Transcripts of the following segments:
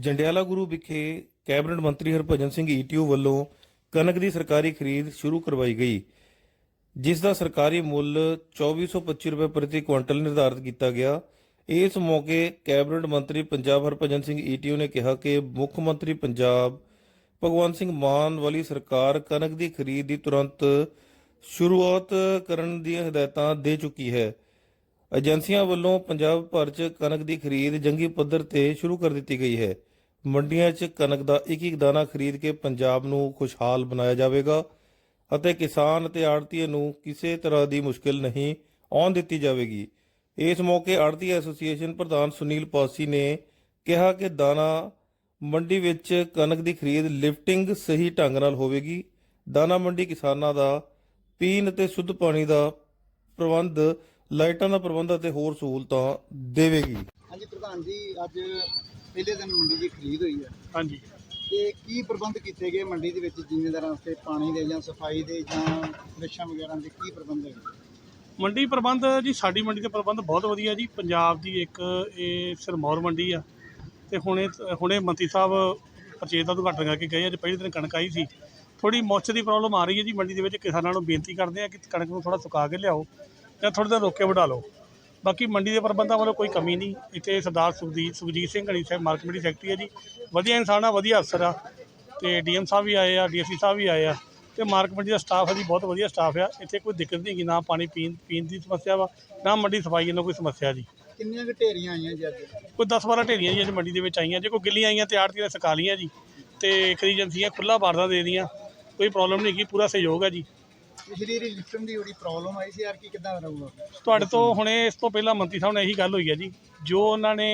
ਜੰਡਿਆਲਾ ਗੁਰੂ ਵਿਖੇ ਕੈਬਨਿਟ ਮੰਤਰੀ ਹਰਭਜਨ ਸਿੰਘ ਈਟੀਓ ਵੱਲੋਂ ਕਣਕ ਦੀ ਸਰਕਾਰੀ ਖਰੀਦ ਸ਼ੁਰੂ ਕਰਵਾਈ ਗਈ, ਜਿਸ ਦਾ ਸਰਕਾਰੀ ਮੁੱਲ 2425 ਰੁਪਏ ਪ੍ਰਤੀ ਕੁਇੰਟਲ ਨਿਰਧਾਰਤ ਕੀਤਾ ਗਿਆ। ਇਸ ਮੌਕੇ ਕੈਬਨਿਟ ਮੰਤਰੀ ਪੰਜਾਬ ਹਰਭਜਨ ਸਿੰਘ ਈਟੀਓ ਨੇ ਕਿਹਾ ਕਿ ਮੁੱਖ ਮੰਤਰੀ ਪੰਜਾਬ ਭਗਵੰਤ ਸਿੰਘ ਮਾਨ ਵਾਲੀ ਸਰਕਾਰ ਕਣਕ ਦੀ ਖਰੀਦ ਦੀ ਤੁਰੰਤ ਸ਼ੁਰੂਆਤ ਕਰਨ ਦੀਆਂ ਹਦਾਇਤਾਂ ਦੇ ਚੁੱਕੀ ਹੈ। ਏਜੰਸੀਆਂ ਵੱਲੋਂ ਪੰਜਾਬ ਭਰ 'ਚ ਕਣਕ ਦੀ ਖਰੀਦ ਜੰਗੀ ਪੱਧਰ ਤੇ ਸ਼ੁਰੂ ਕਰ ਦਿੱਤੀ ਗਈ ਹੈ। ਮੰਡੀਆਂ 'ਚ ਕਣਕ ਦਾ ਇੱਕ ਇੱਕ ਦਾਣਾ ਖਰੀਦ ਕੇ ਪੰਜਾਬ ਨੂੰ ਖੁਸ਼ਹਾਲ ਬਣਾਇਆ ਜਾਵੇਗਾ ਅਤੇ ਕਿਸਾਨ ਅਤੇ ਆੜਤੀਏ ਨੂੰ ਕਿਸੇ ਤਰ੍ਹਾਂ ਦੀ ਮੁਸ਼ਕਲ ਨਹੀਂ ਆਉਣ ਦਿੱਤੀ ਜਾਵੇਗੀ। ਇਸ ਮੌਕੇ ਆੜਤੀ ਐਸੋਸੀਏਸ਼ਨ ਪ੍ਰਧਾਨ ਸੁਨੀਲ ਪਾਸੀ ਨੇ ਕਿਹਾ ਕਿ ਦਾਣਾ ਮੰਡੀ ਵਿੱਚ ਕਣਕ ਦੀ ਖਰੀਦ ਲਿਫਟਿੰਗ ਸਹੀ ਢੰਗ ਨਾਲ ਹੋਵੇਗੀ। ਦਾਣਾ ਮੰਡੀ ਕਿਸਾਨਾਂ ਦਾ ਪੀਣ ਅਤੇ ਸ਼ੁੱਧ ਪਾਣੀ ਦਾ ਪ੍ਰਬੰਧ ਲਾਈਟਾਂ ਦਾ ਪ੍ਰਬੰਧ ਅਤੇ ਹੋਰ ਸਹੂਲਤਾਂ ਦੇਵੇਗੀ। ਹਾਂਜੀ ਪ੍ਰਧਾਨ ਜੀ ਅੱਜ ਪਹਿਲੇ ਦਿਨ ਮੰਡੀ ਦੀ ਖਰੀਦ ਹੋਈ ਹੈ। ਹਾਂਜੀ। ਤੇ ਕੀ ਪ੍ਰਬੰਧ ਕੀਤੇ ਗਏ ਮੰਡੀ ਦੇ ਵਿੱਚ ਜ਼ਿਮੀਂਦਾਰਾਂ ਵਾਸਤੇ? ਪਾਣੀ ਦੇ ਜਾਂ ਸਫ਼ਾਈ ਦੇ ਜਾਂ ਰਿਕਸ਼ਾ ਵਗੈਰਾ ਦੇ ਕੀ ਪ੍ਰਬੰਧ ਹੈ ਮੰਡੀ ਪ੍ਰਬੰਧ ਜੀ ਸਾਡੀ ਮੰਡੀ ਦੇ ਪ੍ਰਬੰਧ ਬਹੁਤ ਵਧੀਆ ਜੀ। ਪੰਜਾਬ ਦੀ ਇੱਕ ਇਹ ਸਿਰਮੌਰ ਮੰਡੀ ਆ। ਤੇ ਹੁਣੇ ਹੁਣੇ ਮੰਤਰੀ ਸਾਹਿਬ ਪਰਚੇਜ ਦਾ ਉਦਘਾਟਨ ਕਰਕੇ ਗਏ ਅੱਜ ਪਹਿਲੇ ਦਿਨ ਕਣਕ ਆਈ ਸੀ। ਥੋੜੀ ਮੌਚਰ ਦੀ ਪ੍ਰੋਬਲਮ ਆ ਰਹੀ ਹੈ ਜੀ ਮੰਡੀ ਦੇ ਵਿੱਚ। ਕਿਸਾਨਾਂ ਨੂੰ ਬੇਨਤੀ ਕਰਦੇ ਆ ਕਿ ਕਣਕ ਨੂੰ ਥੋੜਾ ਸੁਕਾ ਕੇ ਲਿਆਓ। ਜਾਂ ਥੋੜ੍ਹੇ ਦਿਨ ਰੋਕ ਕੇ ਵਢਾ ਲਓ। ਬਾਕੀ ਮੰਡੀ ਦੇ ਪ੍ਰਬੰਧਾਂ ਵੱਲੋਂ ਕੋਈ ਕਮੀ ਨਹੀਂ। ਇੱਥੇ Sardar Sukhdeep Sukhjit Singh Ghani Sahib market committee secretary ਹੈ ਜੀ। ਵਧੀਆ ਇਨਸਾਨ ਆ ਵਧੀਆ ਅਫਸਰ ਆ। ਤੇ ਡੀਐਮ ਸਾਹਿਬ ਵੀ ਆਏ ਆ ਡੀਐਸਸੀ ਸਾਹਿਬ ਵੀ ਆਏ ਆ। ਤੇ ਮਾਰਕੀਟ ਕਮੇਟੀ ਦਾ ਸਟਾਫ ਹੈ ਜੀ ਬਹੁਤ ਵਧੀਆ ਸਟਾਫ ਆ। ਇੱਥੇ ਕੋਈ ਦਿੱਕਤ ਨਹੀਂ ਹੈਗੀ ਨਾ ਪਾਣੀ ਪੀਣ ਪੀਣ ਦੀ ਸਮੱਸਿਆ ਵਾ ਨਾ ਮੰਡੀ ਸਫ਼ਾਈ ਵੱਲੋਂ ਕੋਈ ਸਮੱਸਿਆ ਜੀ। ਕਿੰਨੀਆਂ ਕੁ ਢੇਰੀਆਂ ਆਈਆਂ ਜੀ ਅੱਜ? ਕੋਈ 10 12 ਢੇਰੀਆਂ ਜੀ ਅੱਜ ਮੰਡੀ ਦੇ ਵਿੱਚ ਆਈਆਂ। ਜੇ ਕੋਈ ਗਿੱਲੀਆਂ ਆਈਆਂ ਤੇ ਆੜਤੀਆਂ ਸੁਕਾ ਲਈਆਂ ਜੀ। ਤੇ ਖਰੀਦ ਏਜੰਸੀਆਂ ਖੁੱਲਾ ਬਾਰਦਾ ਦੇ ਦੀਆਂ ਕੋਈ ਪ੍ਰੋਬਲਮ ਨਹੀਂ ਹੈਗੀ ਪੂਰਾ ਸਹਿਯੋਗ ਹੈ ਜੀ। ਪਿਛਲੀ ਰੀ ਲਿਫਟਨ ਦੀ ਬੜੀ ਪ੍ਰੋਬਲਮ ਆਈ ਸੀ ਯਾਰ ਕੀ ਕਿੱਦਾਂ ਰਹੂਗਾ ਤੁਹਾਡੇ ਤੋਂ ਹੁਣੇ ਇਸ ਤੋਂ ਪਹਿਲਾਂ ਮੰਤਰੀ ਸਾਹਿਬ ਨਾਲ ਇਹੀ ਗੱਲ ਹੋਈ ਹੈ ਜੀ। ਜੋ ਉਹਨਾਂ ਨੇ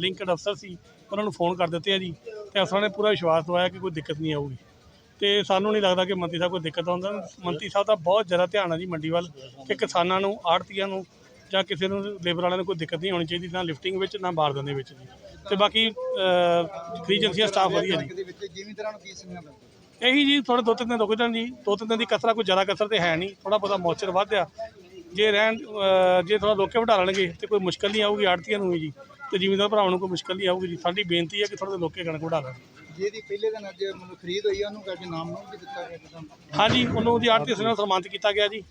ਲਿੰਕਡ ਅਫਸਰ ਸੀ ਉਹਨਾਂ ਨੂੰ ਫੋਨ ਕਰ ਦਿੱਤੇ ਆ ਜੀ ਤੇ ਅਫਸਰਾਂ ਨੇ ਪੂਰਾ ਵਿਸ਼ਵਾਸ ਦਵਾਇਆ ਕਿ ਕੋਈ ਦਿੱਕਤ ਨਹੀਂ ਆਊਗੀ। ਤੇ ਸਾਨੂੰ ਨਹੀਂ ਲੱਗਦਾ ਕਿ ਮੰਤਰੀ ਸਾਹਿਬ ਕੋਈ ਦਿੱਕਤ ਆਉਂਦਾ। ਮੰਤਰੀ ਸਾਹਿਬ ਦਾ ਬਹੁਤ ਜ਼ਿਆਦਾ ਧਿਆਨ ਹੈ ਜੀ ਮੰਡੀ ਵੱਲ ਕਿ ਕਿਸਾਨਾਂ ਨੂੰ ਆੜਤੀਆਂ ਨੂੰ ਜਾਂ ਕਿਸੇ ਨੂੰ ਲੇਬਰ ਵਾਲਿਆਂ ਨੂੰ ਕੋਈ ਦਿੱਕਤ ਨਹੀਂ ਆਉਣੀ ਚਾਹੀਦੀ ਨਾ ਲਿਫਟਿੰਗ ਵਿੱਚ ਨਾ ਬਾਰਦਾਂ ਦੇ ਵਿੱਚ ਜੀ। ਤੇ ਬਾਕੀ ਖਰੀਦ ਏਜੰਸੀਆਂ ਸਟਾਫ ਵਧੀਆ ਜੀ। ਵਿੱਚ ਜ਼ਿਮੀਂਦਾਰਾਂ ਨੂੰ ਕੀ ਮਿਲਦਾ ਇਹੀ ਜੀ ਥੋੜੇ ਦੋ ਤਿੰਨ ਦਿਨ ਰੁਕ ਜਾਣ ਜੀ। ਦੋ ਤਿੰਨ ਦਿਨ ਦੀ ਕਸਰਾ ਕੋਈ ਜ਼ਿਆਦਾ ਕਸਰ ਤੇ ਹੈ ਨਹੀਂ। ਥੋੜਾ ਬਹੁਤਾ ਮੌਚਰ ਵੱਧ ਆ। ਜੇ ਰਹਿਣ ਜੇ ਥੋੜਾ ਰੋਕੇ ਵਢਾ ਲੈਣਗੇ ਤੇ ਕੋਈ ਮੁਸ਼ਕਲ ਨਹੀਂ ਆਊਗੀ ਆੜਤੀਆਂ ਨੂੰ ਜੀ। ਤੇ ਜ਼ਿਮੀਂਦਾਰ ਭਰਾਵਾਂ ਨੂੰ ਕੋਈ ਮੁਸ਼ਕਲ ਨਹੀਂ ਆਊਗੀ ਜੀ। ਸਾਡੀ ਬੇਨਤੀ ਹੈ ਕਿ ਥੋੜਾ ਲੋਕੇ ਕਣਕ ਵਢਾ ਲੈਣ। ਜਿਹਦੀ ਪਹਿਲੇ ਦਿਨ ਅੱਜ ਮਤਲਬ ਖਰੀਦ ਹੋਈ ਆ ਉਹਨੂੰ ਕਰਕੇ ਨਾਮ ਨੂੰ ਵੀ ਦਿੱਤਾ ਗਿਆ ਕਿਸਾਨ ਹਾਂਜੀ ਉਹਨੂੰ ਉਹਦੀ ਆੜਤੀ ਨਾਲ ਸਨਮਾਨਿਤ ਕੀਤਾ ਗਿਆ ਜੀ।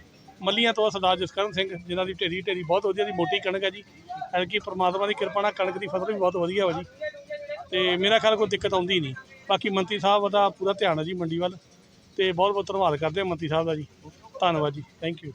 ਮੱਲੀਆਂ ਤੋਂ ਸਰਦਾਰ ਜਸਕਰਨ ਸਿੰਘ ਜਿਨ੍ਹਾਂ ਦੀ ਢੇਰੀ ਢੇਰੀ ਬਹੁਤ ਵਧੀਆ ਦੀ ਮੋਟੀ ਕਣਕ ਹੈ ਜੀ। ਐਲਕੀ ਪ੍ਰਮਾਤਮਾ ਦੀ ਕਿਰਪਾ ਨਾਲ ਕਣਕ ਦੀ ਫਸਲ ਵੀ ਬਹੁਤ ਵਧੀਆ ਵਾ ਜੀ। ਤੇ ਮੇਰਾ ਖਿਆਲ ਕੋਈ ਦਿੱਕਤ ਆਉਂਦੀ ਨਹੀਂ। ਬਾਕੀ ਮੰਤਰੀ ਸਾਹਿਬ ਦਾ ਪੂਰਾ ਧਿਆਨ ਹੈ ਜੀ ਮੰਡੀ ਵੱਲ ਤੇ ਬਹੁਤ ਬਹੁਤ ਧੰਨਵਾਦ ਕਰਦੇ ਹਾਂ ਮੰਤਰੀ ਸਾਹਿਬ ਦਾ ਜੀ। ਧੰਨਵਾਦ ਜੀ। Thank you